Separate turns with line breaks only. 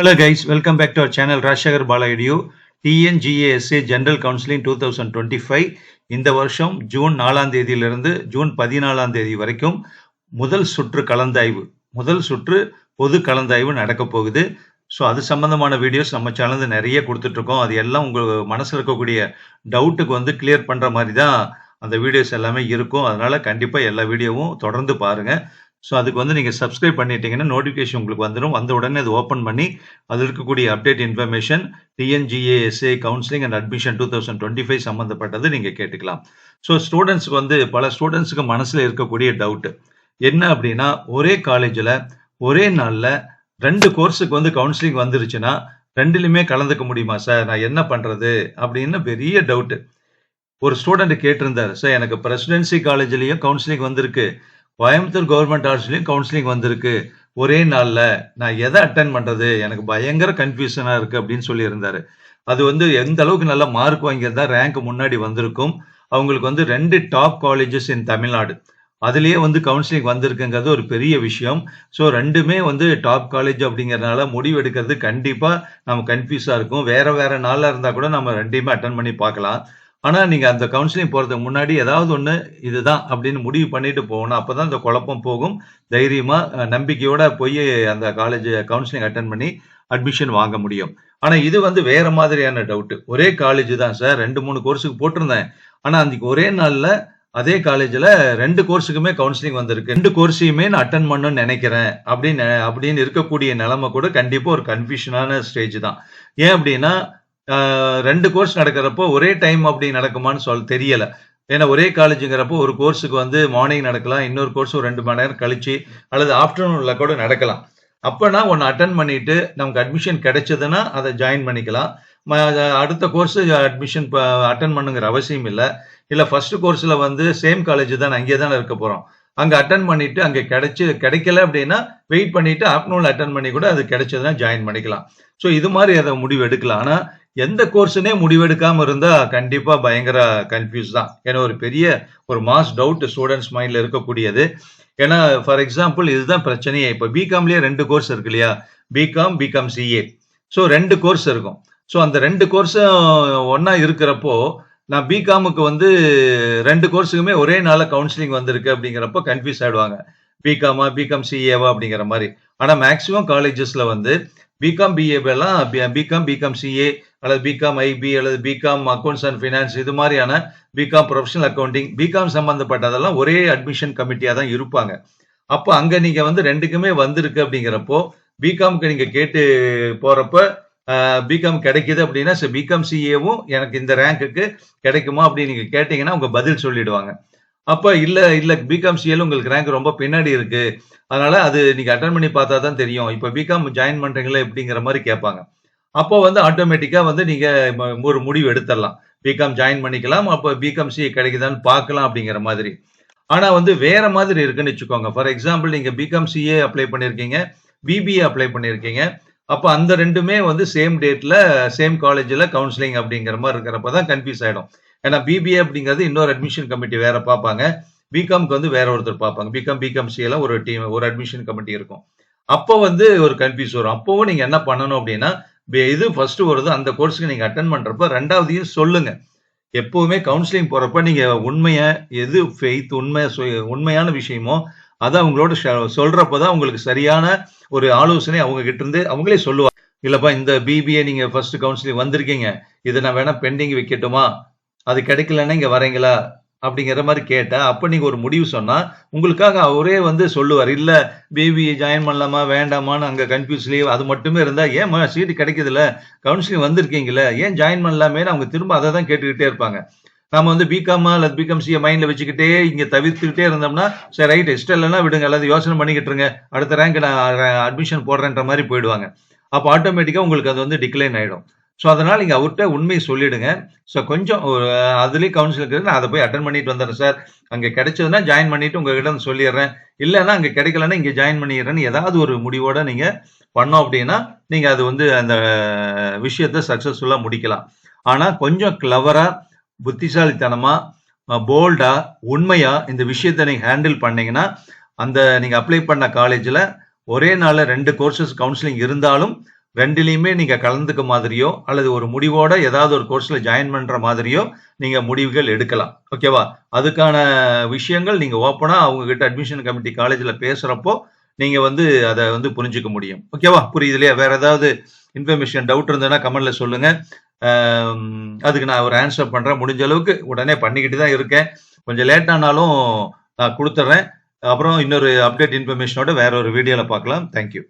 Hello guys, welcome back to our channel Rashakar Baladio. TNGASA general counselling two thousand twenty five இந்த வருஷம் June நாலாம் தேதியிலிருந்து June பதினாலாம் தேதி வரைக்கும் முதல் சுற்று கலந்தாய்வு முதல் சுற்று பொது கலந்தாய்வு நடக்க போகுது. ஸோ அது சம்பந்தமான வீடியோஸ் நம்ம சேனல் நிறைய கொடுத்துட்ருக்கோம். அது எல்லாம் உங்கள் மனசில் இருக்கக்கூடிய டவுட்டுக்கு வந்து கிளியர் பண்ணுற மாதிரி தான் அந்த வீடியோஸ் எல்லாமே இருக்கும். அதனால் கண்டிப்பாக எல்லா வீடியோவும் தொடர்ந்து பாருங்கள் ஸோ அதுக்கு வந்து நீங்கள் சப்ஸ்கிரைப் பண்ணிட்டீங்கன்னா நோட்டிஃபிகேஷன் உங்களுக்கு வந்துடும் வந்த உடனே அது ஓப்பன் பண்ணி அதில் இருக்கக்கூடிய update information TNGASA counselling and admission two thousand twenty five சம்மந்தப்பட்டது நீங்கள் கேட்டுக்கலாம். ஸோ ஸ்டூடெண்ட்ஸ்க்கு வந்து பல ஸ்டூடெண்ட்ஸுக்கு மனசில் இருக்கக்கூடிய டவுட்டு என்ன அப்படின்னா ஒரே காலேஜில் ஒரே நாளில் ரெண்டு கோர்ஸுக்கு வந்து கவுன்சிலிங் வந்துருச்சுன்னா ரெண்டுலையுமே கலந்துக்க முடியுமா சார் நான் என்ன பண்ணுறது அப்படின்னு பெரிய டவுட்டு ஒரு ஸ்டூடெண்ட் கேட்டிருந்தார் சார் எனக்கு பிரசிடென்சி காலேஜ்லேயும் கவுன்சிலிங் வந்திருக்கு. கோயம்புத்தூர் கவர்மெண்ட் ஆர்ட்ஸ்லயும் கவுன்சிலிங் வந்திருக்கு. ஒரே நாளில் நான் எதை அட்டன் பண்ணுறது எனக்கு பயங்கர கன்ஃபியூஷனாக இருக்குது அப்படின்னு சொல்லியிருந்தார். அது வந்து எந்த அளவுக்கு நல்ல மார்க் வாங்கியிருந்தா ரேங்க் முன்னாடி வந்திருக்கும். அவங்களுக்கு வந்து ரெண்டு டாப் காலேஜஸ் இன் தமிழ்நாடு. அதுலேயே வந்து கவுன்சிலிங் வந்திருக்குங்கிறது ஒரு பெரிய விஷயம். ஸோ ரெண்டுமே வந்து டாப் காலேஜ் அப்படிங்கறதுனால முடிவு எடுக்கிறது கண்டிப்பாக நம்ம கன்ஃபியூஸாக இருக்கும். வேறு வேறு நாளாக இருந்தால் கூட நம்ம ரெண்டையுமே அட்டன் பண்ணி பார்க்கலாம். ஆனால் நீங்கள் அந்த கவுன்சிலிங் போகிறதுக்கு முன்னாடி ஏதாவது ஒன்று இதுதான் அப்படின்னு முடிவு பண்ணிட்டு போகணும். அப்போ தான் அந்த குழப்பம் போகும். தைரியமாக நம்பிக்கையோட போய் அந்த காலேஜ் கவுன்சிலிங் அட்டன் பண்ணி அட்மிஷன் வாங்க முடியும். ஆனால் இது வந்து வேற மாதிரியான டவுட்டு ஒரே காலேஜ் தான் சார் ரெண்டு மூணு கோர்ஸுக்கு போட்டிருந்தேன். ஆனால் அன்னைக்கு ஒரே நாளில் அதே காலேஜில் ரெண்டு கோர்ஸுக்குமே கவுன்சிலிங் வந்திருக்கு. ரெண்டு கோர்ஸையுமே நான் அட்டன் பண்ணணும்னு நினைக்கிறேன். அப்படின்னு அப்படின்னு இருக்கக்கூடிய நிலைமை கூட கண்டிப்பாக ஒரு கன்ஃபியூஷனான ஸ்டேஜ் தான். ஏன் அப்படின்னா ரெண்டு கோர்ஸ் நடக்கிறப்போ ஒரே டைம் அப்படி நடக்குமான்னு சொல் தெரியல. ஏன்னா ஒரே காலேஜுங்கிறப்போ ஒரு கோர்ஸுக்கு வந்து மார்னிங் நடக்கலாம் இன்னொரு கோர்ஸ் ஒரு ரெண்டு மணி நேரம் கழிச்சு அல்லது ஆஃப்டர்நூனில் கூட நடக்கலாம். அப்போனா ஒன்று அட்டன் பண்ணிட்டு நமக்கு அட்மிஷன் கிடைச்சதுன்னா அதை ஜாயின் பண்ணிக்கலாம். அடுத்த கோர்ஸ் அட்மிஷன் அட்டன் பண்ணுங்கிற அவசியம் இல்லை. இல்லை ஃபர்ஸ்ட் கோர்ஸில் வந்து சேம் காலேஜ் தான் அங்கே தானே இருக்க போகிறோம் அங்கே அட்டன் பண்ணிட்டு அங்கே கிடைச்சி கிடைக்கல அப்படின்னா வெயிட் பண்ணிட்டு ஆஃப்டர்நூன் அட்டன் பண்ணி கூட அது கிடைச்சதுன்னா ஜாயின் பண்ணிக்கலாம். ஸோ இது மாதிரி அதை முடிவு எடுக்கலாம். ஆனால் எந்த கோர்ஸுனே முடிவெடுக்காம இருந்தா கண்டிப்பா பயங்கர கன்ஃபியூஸ் தான். ஏன்னா ஒரு பெரிய ஒரு மாஸ் டவுட் ஸ்டூடெண்ட்ஸ் மைண்ட்ல இருக்கக்கூடியது. ஏன்னா ஃபார் எக்ஸாம்பிள் இதுதான் பிரச்சனையே. இப்போ பிகாம்லயே ரெண்டு கோர்ஸ் இருக்கு இல்லையா? பிகாம் பிகாம் சிஏ ஸோ ரெண்டு கோர்ஸ் இருக்கும். ஸோ அந்த ரெண்டு கோர்ஸும் ஒன்னா இருக்கிறப்போ நான் பிகாமுக்கு வந்து ரெண்டு கோர்ஸுக்குமே ஒரே நாள கவுன்சிலிங் வந்திருக்கு அப்படிங்கிறப்போ கன்ஃபியூஸ் ஆயிடுவாங்க. பிகாமா பிகாம் சிஏவா அப்படிங்கிற மாதிரி. ஆனால் மேக்சிமம் காலேஜஸ்ல வந்து பிகாம் பிஏபெல்லாம் பிகாம் பிகாம் சிஏ அல்லது பிகாம் ஐபி அல்லது பிகாம் அக்கௌண்ட்ஸ் அண்ட் ஃபினான்ஸ் இது மாதிரியான பிகாம் ப்ரொஃபஷனல் அக்கௌண்டிங் பிகாம் சம்பந்தப்பட்டதெல்லாம் ஒரே அட்மிஷன் கமிட்டியாக தான் இருப்பாங்க. அப்போ அங்கே நீங்கள் வந்து ரெண்டுக்குமே வந்திருக்கு அப்படிங்கிறப்போ பிகாம்க்கு நீங்கள் கேட்டு போகிறப்ப பிகாம் கிடைக்குது அப்படின்னா பிகாம் சிஏவும் எனக்கு இந்த ரேங்க்குக்கு கிடைக்குமா அப்படின்னு நீங்கள் கேட்டிங்கன்னா உங்கள் பதில் சொல்லிடுவாங்க. அப்போ இல்லை இல்லை பிகாம் சிஏல உங்களுக்கு ரேங்க் ரொம்ப பின்னாடி இருக்கு. அதனால அது நீங்கள் அட்டன் பண்ணி பார்த்தா தான் தெரியும். இப்போ பிகாம் ஜாயின் பண்ணுறீங்களா எப்படிங்கிற மாதிரி கேட்பாங்க. அப்போ வந்து ஆட்டோமேட்டிக்காக வந்து நீங்கள் ஒரு முடிவு எடுத்துடலாம். பிகாம் ஜாயின் பண்ணிக்கலாம் அப்போ பிகாம் சிஏ கிடைக்குதான்னு பார்க்கலாம் அப்படிங்கிற மாதிரி. ஆனால் வந்து வேற மாதிரி இருக்குன்னு வச்சுக்கோங்க. ஃபார் எக்ஸாம்பிள் நீங்கள் பிகாம் சிஏ அப்ளை பண்ணியிருக்கீங்க பிபிஏ அப்ளை பண்ணியிருக்கீங்க அப்போ அந்த ரெண்டுமே வந்து சேம் டேட்ல சேம் காலேஜில் கவுன்சிலிங் அப்படிங்கிற மாதிரி இருக்கிறப்ப தான் கன்ஃபியூஸ் ஆகிடும் ஏன்னா பிபிஏ அப்படிங்கிறது இன்னொரு அட்மிஷன் கமிட்டி வேற பார்ப்பாங்க. பிகாம்க்கு வந்து வேற ஒருத்தர் பார்ப்பாங்க. பிகாம் பிகாம் சிஎல்லாம் ஒரு டீம் ஒரு அட்மிஷன் கமிட்டி இருக்கும். அப்போ வந்து ஒரு கன்ஃபியூஸ் வரும். அப்போவும் நீங்கள் என்ன பண்ணணும் அப்படின்னா இது ஃபர்ஸ்ட் வருது அந்த கோர்ஸுக்கு நீங்கள் அட்டன் பண்ணுறப்ப ரெண்டாவதையும் சொல்லுங்க. எப்பவுமே கவுன்சிலிங் போகிறப்ப நீங்கள் உண்மையை எது ஃபெய்த் உண்மை உண்மையான விஷயமோ அதை அவங்களோட சொல்றப்பதான் உங்களுக்கு சரியான ஒரு ஆலோசனை அவங்க கிட்ட இருந்து அவங்களே சொல்லுவாங்க. இல்லப்பா இந்த பிபிஏ நீங்க ஃபர்ஸ்ட் கவுன்சிலிங் வந்திருக்கீங்க. இதை நான் வேணா பெண்டிங் வைக்கட்டுமா? அது கிடைக்கலன்னா இங்க வரீங்களா? அப்படிங்கிற மாதிரி கேட்டா அப்ப நீங்க ஒரு முடிவு சொன்னா உங்களுக்காக அவரே வந்து சொல்லுவார் இல்ல பேபி ஜாயின் பண்ணலாமா? வேண்டாமான்னு அங்க கன்ஃபியூஸ்லயே அது மட்டுமே இருந்தா ஏன் சீட்டு கிடைக்குதுல்ல? கவுன்சிலிங் வந்திருக்கீங்களே ஏன் ஜாயின் பண்ணலாமே அவங்க திரும்ப அதை தான் கேட்டுக்கிட்டே இருப்பாங்க. நம்ம வந்து பிகாமா அல்லது பிகாம் சிஏ மைண்ட்ல வச்சுக்கிட்டே இங்க தவிர்த்துக்கிட்டே இருந்தோம்னா சரி ரைட் இஷ்டம் இல்லைன்னா விடுங்க. அல்லது யோசனை பண்ணிக்கிட்டு இருங்க அடுத்த ரேங்க் நான் அட்மிஷன் போடுறேன்ற மாதிரி போயிடுவாங்க. அப்போ ஆட்டோமேட்டிக்கா உங்களுக்கு அது வந்து டிக்ளைன் ஆயிடும். ஸோ அதனால் நீங்கள் அவர்கிட்ட உண்மையை சொல்லிவிடுங்க ஸோ கொஞ்சம் அதுலேயும் கவுன்சிலுக்கு நான் அதை போய் அட்டன் பண்ணிட்டு வந்துடுறேன் சார் அங்கே கிடைச்சதுன்னா ஜாயின் பண்ணிட்டு உங்ககிட்ட சொல்லிடுறேன். இல்லைன்னா அங்கே கிடைக்கலன்னா இங்கே ஜாயின் பண்ணிடுறேன்னு ஏதாவது ஒரு முடிவோட நீங்கள் பண்ணோம் அப்படின்னா நீங்கள் அது வந்து அந்த விஷயத்த சக்ஸஸ்ஃபுல்லாக முடிக்கலாம். ஆனால் கொஞ்சம் கிளவராக புத்திசாலித்தனமாக போல்டா உண்மையா இந்த விஷயத்தை நீங்கள் ஹேண்டில் பண்ணீங்கன்னா அந்த நீங்கள் அப்ளை பண்ண காலேஜில் ஒரே நாளில் ரெண்டு கோர்சஸ் கவுன்சிலிங் இருந்தாலும் ரெண்டுலேயுமே நீங்க கலந்துக்க மாதிரியோ அல்லது ஒரு முடிவோட ஏதாவது ஒரு கோர்ஸ்ல ஜாயின் பண்ற மாதிரியோ நீங்க முடிவுகள் எடுக்கலாம். ஓகேவா அதுக்கான விஷயங்கள் நீங்க ஓப்பனா அவங்க கிட்ட அட்மிஷன் கமிட்டி காலேஜ்ல பேசுறப்போ நீங்க வந்து அதை வந்து புரிஞ்சுக்க முடியும். ஓகேவா புரியுது இல்லையா? வேற ஏதாவது இன்ஃபர்மேஷன் டவுட் இருந்ததுன்னா கமெண்ட்ல சொல்லுங்க. அதுக்கு நான் ஒரு ஆன்சர் பண்ணுறேன் முடிஞ்ச அளவுக்கு உடனே பண்ணிக்கிட்டு தான் இருக்கேன். கொஞ்சம் லேட் ஆனாலும் நான் கொடுத்துட்றேன் அப்புறம் இன்னொரு அப்டேட் இன்ஃபர்மேஷனோட வேற ஒரு வீடியோவில் பார்க்கலாம். தேங்க்யூ